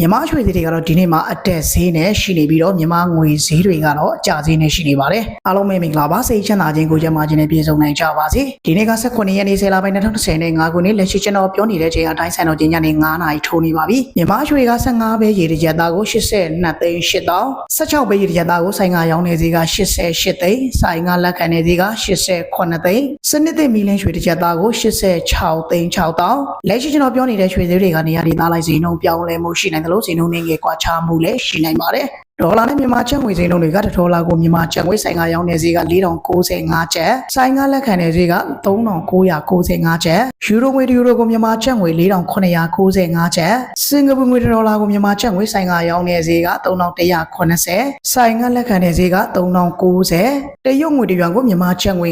မြန်မာရွှေဈေးတွေကတော့ဒီနေ့မှာအတက်ဈေးနဲ့ရှိနေပြီးတော့မြန်မာငွေဈေးတွေကတော့အကျဈေးနဲ့ရှိနေပါတယ်အားလုံးပဲမင်္ဂလာပါစိတ်ချမ်းသာခြင်းကိုကြမှာခြင်းနဲ့ပြည့်စုံနိုင်ကြပါစေဒီနေ့က18ရက်နေ့10လပိုင်း2025ခုနှစ်လက်ရှိကျွန်တော်ပြောနေတဲ့ချိန်အတိုင်းဆိုင်တော်ချင်းညနေ9နာရီထိုးနေပါပြီမြန်မာရွှေက15ပဲရေတကြသားကို82သိန်း8တောင်း16ပဲရေတကြသားကိုဆိုင်ကရောင်းနေဈေးက88သိန်းဆိုင်ကလက်ခံနေဈေးက89သိန်းစနစ်သစ်မီလင်းရွှေတကြသားကို86သိန်း6တောင်းလက်ရှိကျွန်တော်ပြောနေတဲ့ရွှေဈေးတွေကနေရာဒေသလိုက်ဈေးနှုန်းပြောင်းလဲမှုရှိနိုင်တယ်လို့ဈေးနှုန်းနေငယ်ကွာခြားမှုလည်းရှိနိုင်ပါတယ် ဒေါ်လာနဲ့မြန်မာကျပ်ငွေဈေးနှုန်းတွေကတစ်ဒေါ်လာကိုမြန်မာကျပ်ငွေဆိုင်ကရောင်းနေဈေးက4095ကျပ်ဆိုင်ကလက်ခံနေဈေးက3995ကျပ်ယူရိုငွေတစ်ယူရိုကိုမြန်မာကျပ်ငွေ4995ကျပ်စင်ကာပူငွေတစ်ဒေါ်လာကိုမြန်မာကျပ်ငွေဆိုင်ကရောင်းနေဈေးက3180ဆိုင်ကလက်ခံနေဈေးက3090တရုတ်ငွေတစ်ရွာကိုမြန်မာကျပ်ငွေ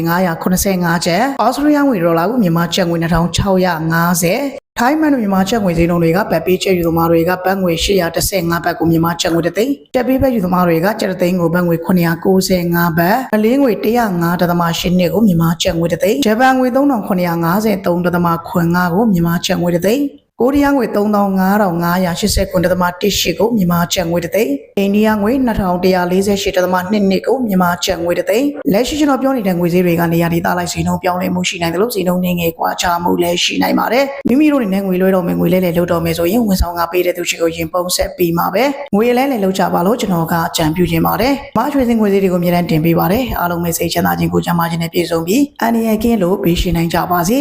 985ကျပ်အော်စတြေးလျငွေဒေါ်လာကိုမြန်မာကျပ်ငွေ2650ထိုင်းမန်တို့မြန်မာချက်ငွေဈေးနှုန်းတွေကပတ်ပေးချက်ယူသမားတွေကဘတ်ငွေ815ဘတ်ကိုမြန်မာချက်ငွေတစ်သိန်းတက်ပေးဘတ်ယူသမားတွေကကျပ်တစ်သိန်းကိုဘတ်ငွေ995ဘတ်အလင်းငွေ105.8နှစ်ကိုမြန်မာချက်ငွေတစ်သိန်းဂျပန်ငွေ3953.5ကိုမြန်မာချက်ငွေတစ်သိန်း ကိုရီးယားငွေ3589.18ကိုမြန်မာကျပ်ငွေတစ်သိန်းအိန္ဒိယငွေ2148.2နှစ်ကိုမြန်မာကျပ်ငွေတစ်သိန်းလက်ရှိကျွန်တော်ပြောနေတဲ့ငွေဈေးတွေကနေရာဒေသလိုက်ဈေးနှုန်းပြောင်းလဲမှုရှိနိုင်တယ်လို့ဈေးနှုန်းနေငယ်ကွာခြားမှုလည်းရှိနိုင်ပါတယ်မိမိတို့အနေနဲ့ငွေလွှဲတော့မယ်ငွေလဲလဲလုပ်တော့မယ်ဆိုရင်ဝန်ဆောင်ကပေးတဲ့သူရှိကိုရင်ပုံဆက်ပြီးမှာပဲငွေလဲလဲလုပ်ကြပါလို့ကျွန်တော်ကအကြံပြုခြင်းပါတယ်မအချွေစင်ငွေဈေးတွေကိုအမြဲတမ်းတင်ပေးပါတယ်အားလုံးပဲစိတ်ချမ်းသာခြင်းကိုကြမ်းမာခြင်းနဲ့ပြည့်စုံပြီးအန္တရာယ်ကင်းလို့ပေးရှင်နိုင်ကြပါစေ